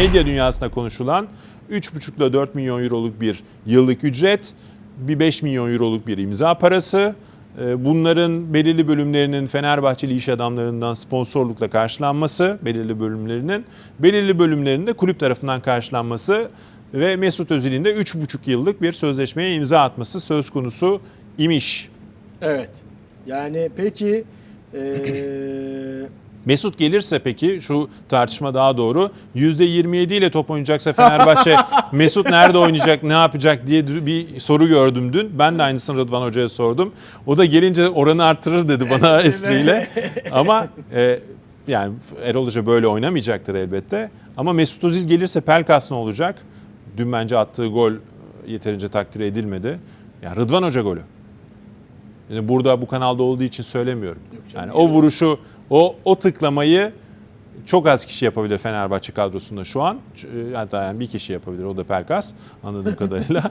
medya dünyasında konuşulan 3,5 ile 4 milyon euroluk bir yıllık ücret, bir 5 milyon euroluk bir imza parası. Ee, Bunların belirli bölümlerinin Fenerbahçeli iş adamlarından sponsorlukla karşılanması, belirli bölümlerinin, belirli bölümlerinin de kulüp tarafından karşılanması ve Mesut Özil'in de 3,5 yıllık bir sözleşmeye imza atması söz konusu imiş. Evet. Yani peki eee Mesut gelirse peki şu tartışma daha doğru %27 ile top oynayacaksa Fenerbahçe Mesut nerede oynayacak ne yapacak diye bir soru gördüm dün. Ben de aynısını Rıdvan Hoca'ya sordum. O da gelince oranı arttırır dedi bana espriyle. Ama e, yani Erol Hoca böyle oynamayacaktır elbette. Ama Mesut Özil gelirse Pelkas ne olacak? Dün bence attığı gol yeterince takdir edilmedi. Yani Rıdvan Hoca golü. Yani burada bu kanalda olduğu için söylemiyorum. Yani o vuruşu, o o tıklamayı çok az kişi yapabilir Fenerbahçe kadrosunda şu an. Ç- Hatta yani bir kişi yapabilir o da Pelkas anladığım kadarıyla.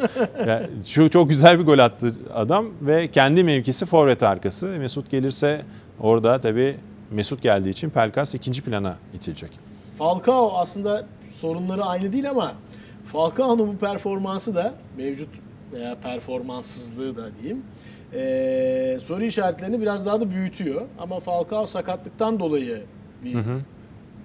Yani şu çok güzel bir gol attı adam ve kendi mevkisi forvet arkası. Mesut gelirse orada tabii Mesut geldiği için Pelkas ikinci plana itilecek. Falcao aslında sorunları aynı değil ama Falcao'nun bu performansı da mevcut veya performanssızlığı da diyeyim eee, soru işaretlerini biraz daha da büyütüyor. Ama Falcao sakatlıktan dolayı bir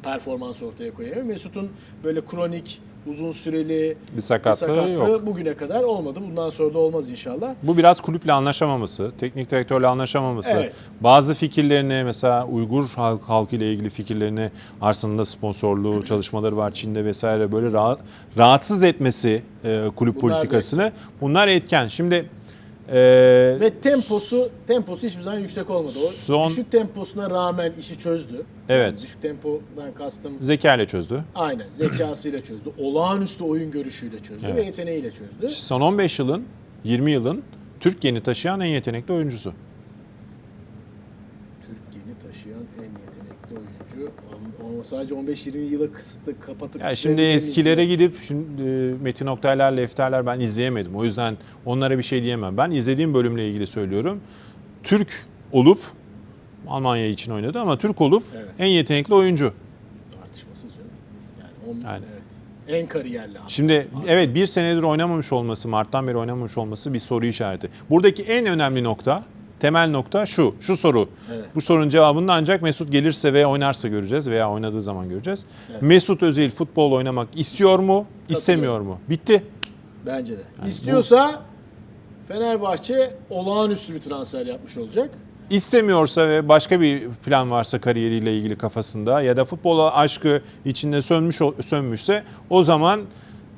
performans ortaya koyuyor. Mesut'un böyle kronik, uzun süreli Bir sakatlığı yok. bugüne kadar olmadı. Bundan sonra da olmaz inşallah. Bu biraz kulüple anlaşamaması, teknik direktörle anlaşamaması. Evet. Bazı fikirlerini mesela Uygur halk, halkı ile ilgili fikirlerini Arsenal'da sponsorluğu çalışmaları var Çin'de vesaire böyle rahat, rahatsız etmesi e, kulüp Bunlar politikasını. Bunlar etken. Şimdi e, Ve temposu temposu hiçbir zaman yüksek olmadı. O Son- düşük temposuna rağmen işi çözdü. Evet. Yani düşük tempodan kastım zeka ile çözdü. aynen zekasıyla çözdü. Olağanüstü oyun görüşüyle çözdü ve Evet. yeteneğiyle çözdü. Son 15 yılın, 20 yılın Türkiye'ni taşıyan en yetenekli oyuncusu. Türkiye'ni taşıyan en yetenekli oyuncu. O sadece 15-20 yıla kısıtlı kapatıp Ya şimdi eskilere izliyor. gidip şimdi e, Metin Oktaylar, Lefterler ben izleyemedim. O yüzden onlara bir şey diyemem. Ben izlediğim bölümle ilgili söylüyorum. Türk olup Almanya için oynadı ama Türk olup Evet. en yetenekli oyuncu. tartışmasız canım. Yani, on, Yani. evet. En kariyerli. hatta. Şimdi evet bir senedir oynamamış olması, Mart'tan beri oynamamış olması bir soru işareti. Buradaki en önemli nokta, temel nokta şu, şu soru. Evet. Bu sorunun cevabını da ancak Mesut gelirse ve oynarsa göreceğiz veya oynadığı zaman göreceğiz. Mesut Özil futbol oynamak istiyor mu, istemiyor mu? Bitti. Bence de. İstiyorsa Fenerbahçe olağanüstü bir transfer yapmış olacak. İstemiyorsa ve başka bir plan varsa kariyeriyle ilgili kafasında ya da futbola aşkı içinde sönmüş sönmüşse o zaman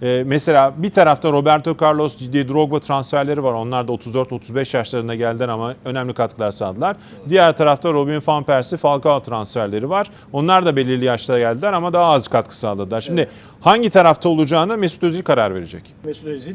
e, mesela bir tarafta Roberto Carlos, Didier Drogba transferleri var. Onlar da 34-35 yaşlarında geldiler ama önemli katkılar sağladılar. Diğer tarafta Robin van Persie, Falcao transferleri var. Onlar da belirli yaşlara geldiler ama daha az katkı sağladılar. Şimdi Evet. hangi tarafta olacağını Mesut Özil karar verecek. Mesut Özil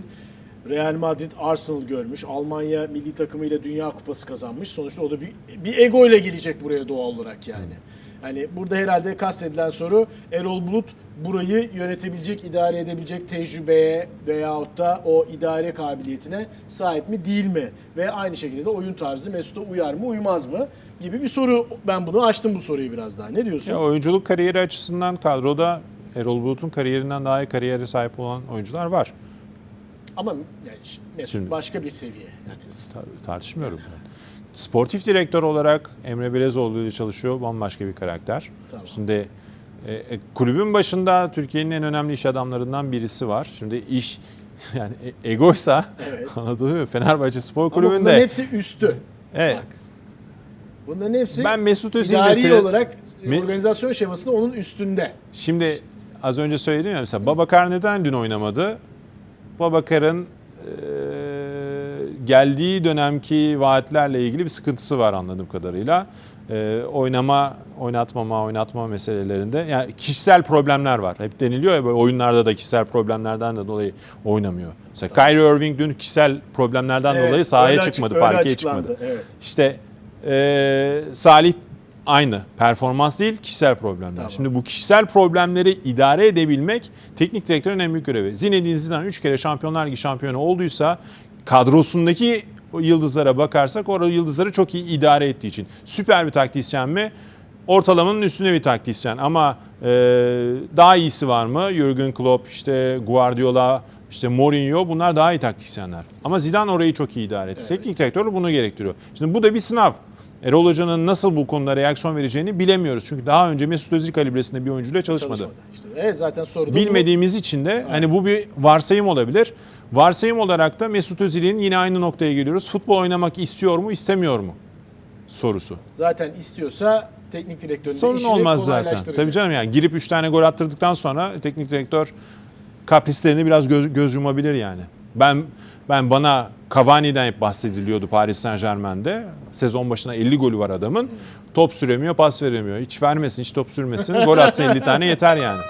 Real Madrid Arsenal görmüş. Almanya milli takımıyla Dünya Kupası kazanmış. Sonuçta o da bir, bir ego ile gelecek buraya doğal olarak yani. Hani burada herhalde kastedilen soru Erol Bulut burayı yönetebilecek, idare edebilecek tecrübeye veyahut da o idare kabiliyetine sahip mi değil mi? Ve aynı şekilde de oyun tarzı Mesut'a uyar mı uymaz mı? Gibi bir soru. Ben bunu açtım bu soruyu biraz daha. Ne diyorsun? Ya oyunculuk kariyeri açısından kadroda Erol Bulut'un kariyerinden daha iyi kariyere sahip olan oyuncular var. Ama yani Mesut Şimdi- başka bir seviye. Yani Tar- tartışmıyorum ben. Sportif direktör olarak Emre Belezoğlu ile çalışıyor. Bambaşka bir karakter. Tamam. Şimdi e, e, kulübün başında Türkiye'nin en önemli iş adamlarından birisi var. Şimdi iş yani e- egoysa Evet. anladın mı? Fenerbahçe Spor Ama bunların Kulübü'nde hepsi üstü. evet, Bak. Bunların hepsi ben Mesut Özil mesela olarak Me- organizasyon şemasında onun üstünde. Şimdi az önce söyledim ya mesela Babakar neden dün oynamadı? Babakar'ın e, geldiği dönemki vaatlerle ilgili bir sıkıntısı var anladığım kadarıyla. E, oynama, oynatmama, oynatma meselelerinde yani kişisel problemler var. Hep deniliyor ya böyle oyunlarda da kişisel problemlerden de dolayı oynamıyor. Mesela Kyrie Irving dün kişisel problemlerden Evet, dolayı sahaya açık- çıkmadı, öyle parkeye çıkmadı. Evet. İşte e, Salih aynı. Performans değil, kişisel problemler. Tamam. Şimdi bu kişisel problemleri idare edebilmek teknik direktörün en büyük görevi. Zinedine Zidane 3 kere Şampiyonlar Ligi şampiyonu olduysa kadrosundaki yıldızlara bakarsak orada yıldızları çok iyi idare ettiği için. Süper bir taktisyen mi? Ortalamanın üstüne bir taktisyen ama Ee, daha iyisi var mı? Jurgen Klopp, işte Guardiola, işte Mourinho bunlar daha iyi taktisyenler. Ama Zidane orayı çok iyi idare etti. Teknik direktör bunu gerektiriyor. Şimdi bu da bir sınav. Erol Hoca'nın nasıl bu konuda reaksiyon vereceğini bilemiyoruz. Çünkü daha önce Mesut Özil kalibresinde bir oyuncuyla çalışmadı. Çalışmadı. İşte, evet zaten bu. Bilmediğimiz için de hani bu bir varsayım olabilir. Varsayım olarak da Mesut Özil'in yine aynı noktaya geliyoruz. Futbol oynamak istiyor mu, istemiyor mu sorusu. Zaten istiyorsa teknik direktörün Sorun olmaz zaten. Tabii canım yani girip 3 tane gol attırdıktan sonra teknik direktör kaprislerini biraz göz, göz yumabilir yani. Ben ben bana Cavani'den hep bahsediliyordu Paris Saint Germain'de. Sezon başına 50 golü var adamın. Top süremiyor, pas veremiyor. Hiç vermesin, hiç top sürmesin. Gol atsa 50 tane yeter yani.